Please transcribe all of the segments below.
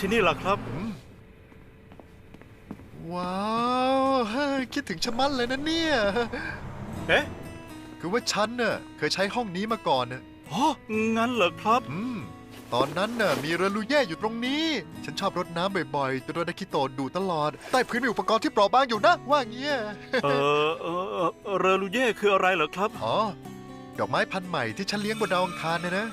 ที่นี่ล่ะครับ ว้าวเฮ้ยคิดถึงชะมัดเลยนะเนี่ย เอ๊ะคือว่าฉันน่ะเคยใช้ห้องนี้มาก่อนน่ะอ๋องั้นเหรอครับ อืม ตอนนั้นน่ะมีเรือลูเย่อยู่ตรงนี้ ฉันชอบรดน้ำบ่อยๆจนโดนอากิโตะดูตลอด ใต้พื้นมีอุปกรณ์ที่เปราะบางอยู่นะ ว่าเงี้ย เออเออเอ่อเรอลูเย่คืออะไรเหรอครับ อ๋อ ดอกไม้พันธุ์ใหม่ที่ฉันเลี้ยงบนดาวอังคารเนี่ยนะ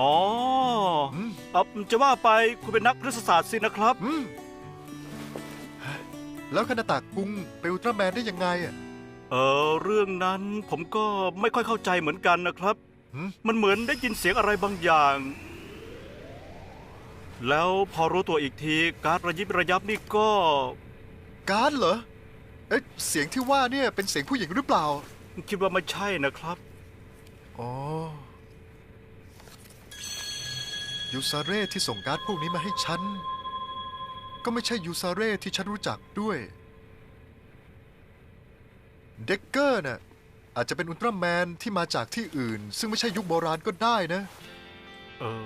อ๋ออืม เอ่อจะว่าไปคุณเป็นนักพฤกษศาสตร์สินะครับ อืมแล้วคานาตะกุงเป็นอุลตร้าแมนได้ยังไงอะ เออเรื่องนั้นผมก็ไม่ค่อยเข้าใจเหมือนกันนะครับ หืม มันเหมือนได้ยินเสียงอะไรบางอย่าง แล้วพอรู้ตัวอีกทีการดระยิบระยับนี่ก็ การดเหรอ เอ๊ะเสียงที่ว่าเนี่ยเป็นเสียงผู้หญิงหรือเปล่า คิดว่าไม่ใช่นะครับ อ๋อ ยูซาเร่ที่ส่งการ์ดพวกนี้มาให้ฉัน ก็ไม่ใช่ยูซาเร่ที่ฉันรู้จักด้วย เด็กเกอร์น่ะอาจจะเป็นอุลตร้าแมนที่มาจากที่อื่น ซึ่งไม่ใช่ยุคโบราณก็ได้นะ เออ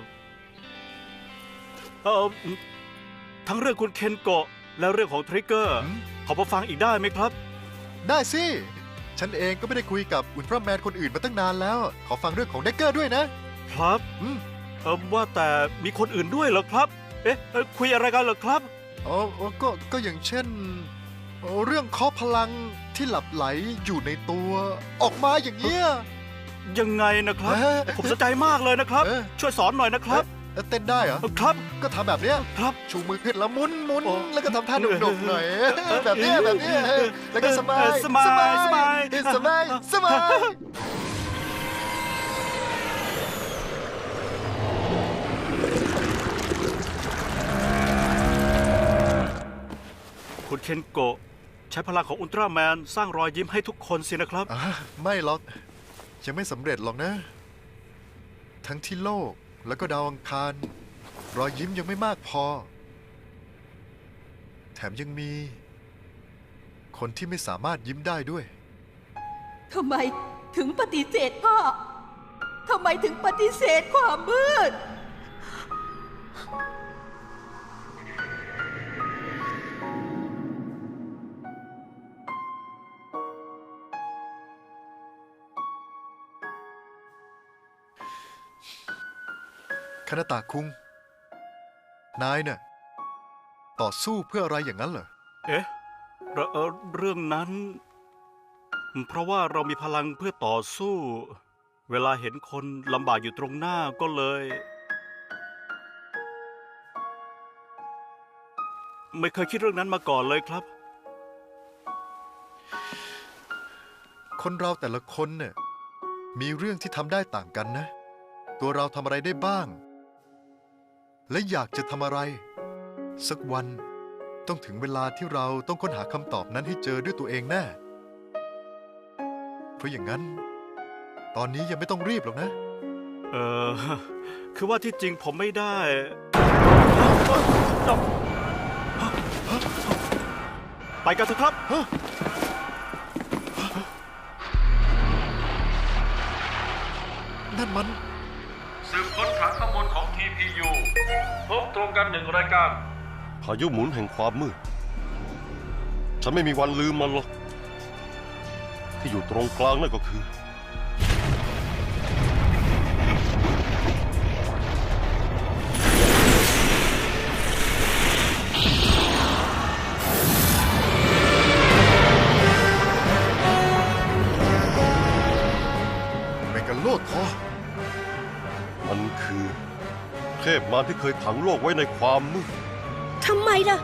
เออทั้งเรื่องคุณเคนโกะและเรื่องของทริกเกอร์หืมขอมาฟังอีกได้ไหมครับ ได้สิ ฉันเองก็ไม่ได้คุยกับอุลตร้าแมนคนอื่นมาตั้งนานแล้ว ขอฟังเรื่องของเด็กเกอร์ด้วยนะ ครับอืม เออว่าแต่มีคนอื่นด้วยเหรอครับ เอ๊ะเอ่อคุยอะไรกันเหรอครับ อ๋ออ๋อก็ก็อย่างเช่นเอ่อเรื่องเคาะพลังที่หลับไหลอยู่ในตัว ออกมาอย่างเงี้ย ยังไงนะครับ เอ๊ะผมสนใจมากเลยนะครับ เอ๊ะ ช่วยสอนหน่อยนะครับเอ๊ะเต้นได้เหรอ เออครับ ก็ทำแบบเนี้ย ครับ ชูมือขึ้นแล้วหมุนหมุนโอ้ แล้วก็ทำท่าดุกๆหน่อย แบบเนี้ยแบบเนี้ยแล้วก็สบายเออสบายสบายสบายสบายสบาย คุณเคนโกะใช้พลังของอุลตร้าแมนสร้างรอยยิ้มให้ทุกคนสินะครับ อะไม่หรอก ยังไม่สำเร็จหรอกนะ ทั้งที่โลกแล้วก็ดาวอังคาร รอยยิ้มยังไม่มากพอ แถมยังมี คนที่ไม่สามารถยิ้มได้ด้วย ทำไมถึงปฏิเสธพ่อ ทำไมถึงปฏิเสธความมืด นาตะคุง นายเนี่ยต่อสู้เพื่ออะไรอย่างนั้นเหรอ เอ๊ะเรเอ่อเรื่องนั้น เพราะว่าเรามีพลังเพื่อต่อสู้ เวลาเห็นคนลำบากอยู่ตรงหน้าก็เลย ไม่เคยคิดเรื่องนั้นมาก่อนเลยครับ คนเราแต่ละคนเนี่ยมีเรื่องที่ทำได้ต่างกันนะ ตัวเราทำอะไรได้บ้าง และอยากจะทำอะไร สักวัน ต้องถึงเวลาที่เราต้องค้นหาคำตอบนั้นให้เจอด้วยตัวเองแน่ เพราะอย่างนั้น ตอนนี้ยังไม่ต้องรีบหรอกนะ เออ คือว่าที่จริงผมไม่ได้ไปกันเถอะครับนั่นมันสืบค้นฐานข้อมู ลของ TPU พบตรงกันหนึ่งรายการ พายุหมุนแห่งความมืด ฉันไม่มีวันลืมมันหรอก ที่อยู่ตรงกลางนั่นก็คือ เมกาโลดคอมันคือ เทพมารที่เคยขังโลกไว้ในความมืด ทำไมล่ะ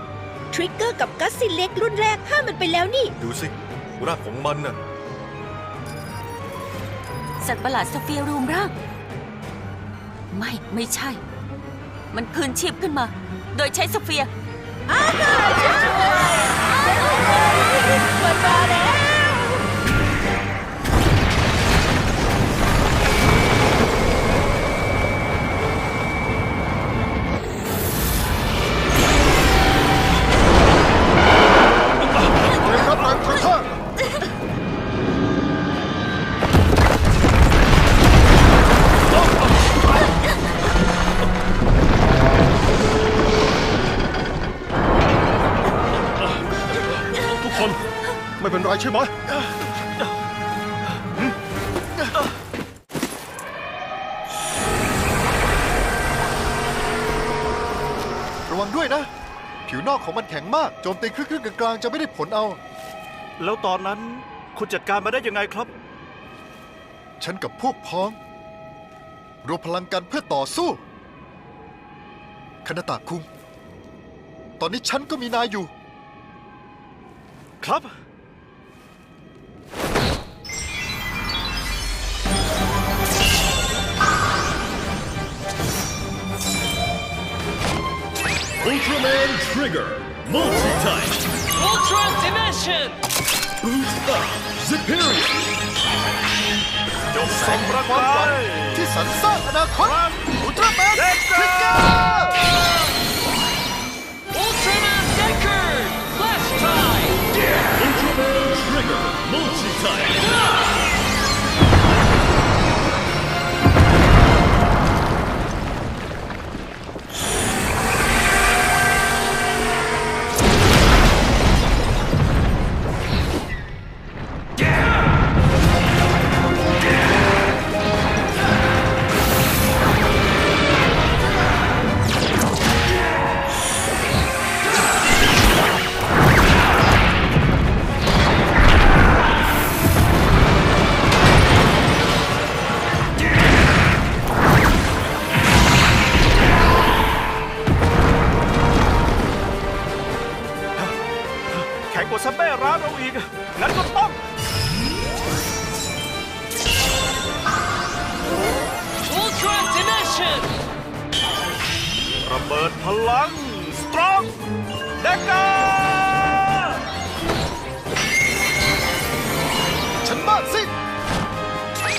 ทริกเกอร์กับกัสซินเล็กรุ่นแรกฆ่ามันไปแล้วนี่ ดูสิรากของมันน่ะ สัตว์ประหลาดสเฟียร์รูมร่าง ไม่ไม่ใช่ มันคืนชีพขึ้นมา โดยใช้สเฟียร์มันมาแล้ว ร้ายใช่ไหมระวังด้วยนะ ผิวนอกของมันแข็งมาก โจมตีครึ่งๆกลางๆจะไม่ได้ผลเอา แล้วตอนนั้นคุณจัดการมาได้ยังไงครับ ฉันกับพวกพ้อง รวมพลังกันเพื่อต่อสู้คณตะคุง ตอนนี้ฉันก็มีนายอยู่ ครับ Ultraman Trigger Multi-Type Ultra Dimension! Boost Up Superior จงส่งประกายที่สรรสร้างอนาคตอุลตร้าแมนเด็กทริกเกอร์ Ultraman Decker! Flash Time! Ultraman Trigger Multi-Type เบิดพลัง สตรองเด็กกา ฉันบ้าสิ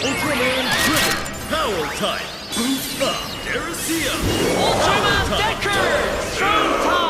Ultraman Trigger Power Type Boost Up Derisia Ultraman Decker! Strong Tide!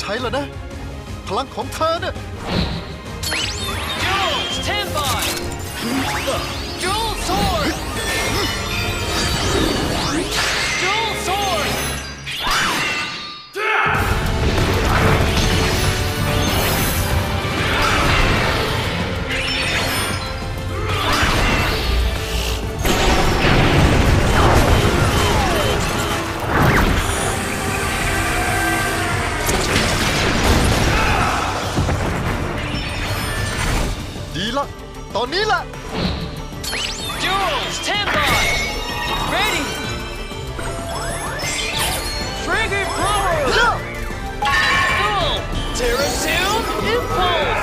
ใช้แล้วนะ พลังของเธอเนี่ย Joel, stand by! ดีละ ตอนนี้ละ Joel, stand by! Ready! Trigger power! Duel! Terra Sound Impulse!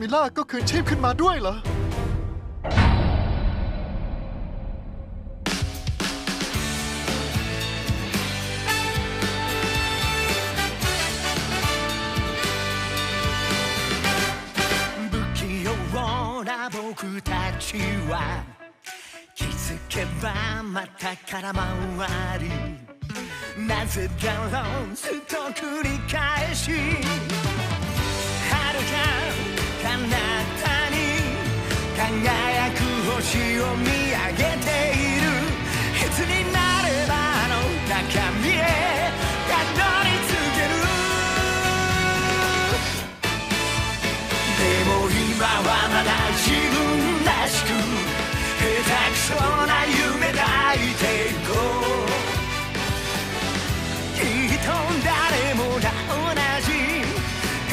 มิล่าก็คืนชีพขึ้นมาด้วยเหรอ 不器用な僕たちは絆 づけばまた空回りなぜだろうずっと繰り返し遥か 彼方に輝く星を見上げている。いつになればあの中身へたどり着ける。でも今はまだ自分らしく下手くそな夢抱いていこう。きっと誰もが同じ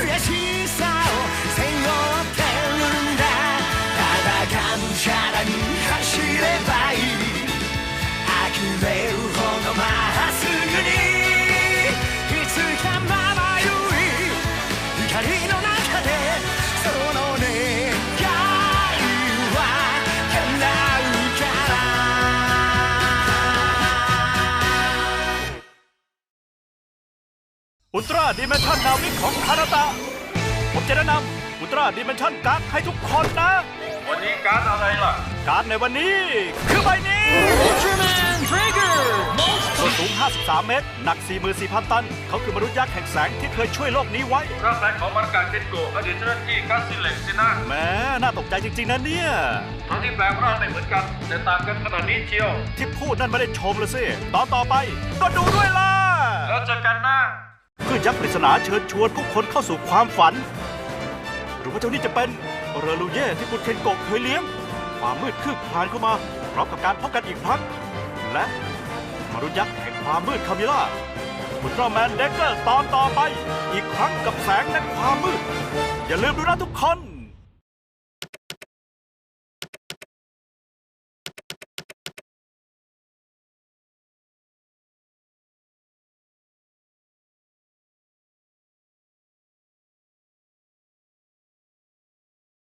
悔しさを背 อุลตร้าดิเมนชันนาวิกของคานาตะ ผมจะแนะนำอุลตร้าดิเมนชันการ์ดให้ทุกคนนะ วันนี้การดอะไรล่ะ การ์ดในวันนี้ คือใบนี้ Ultraman Trigger! ส่วนสูง 53 เมตร หนัก 44,000 ตัน เขาคือมนุษย์ยักษ์แห่งแสงที่เคยช่วยโลกนี้ไว้ ร่างกายของมารกาเกนโกะอดีตเจ้าหน้าที่กัสซิเล็กสินะแหม้น่าตกใจจริง ๆนะเนี่ย ทั้งที่แปลงร่างได้เหมือนกัน แต่ต่างกันขนาดนี้เชียว ที่พูดนั่นไม่ได้ชมเลยสิ ตอนต่อไป ก็ดูด้วยล่ะ แล้วเจอกันนะ เพื่อยักษ์ปริศนาเชิญชวนผู้คนเข้าสู่ความฝัน หรือว่าเจ้านี่จะเป็นเรือลูเย่ที่คุณเคนโกะเคยเลี้ยง ความมืดคืบคลานเข้ามาพร้อมกับการพบกันอีกครั้งและมรุษย์ยักษ์แห่งความมืดคามิล่าอุลตร้าแมนเด็กเกอร์ตอนต่อไป อีกครั้งกับแสงและความมืด อย่าลืมดูนะทุกคน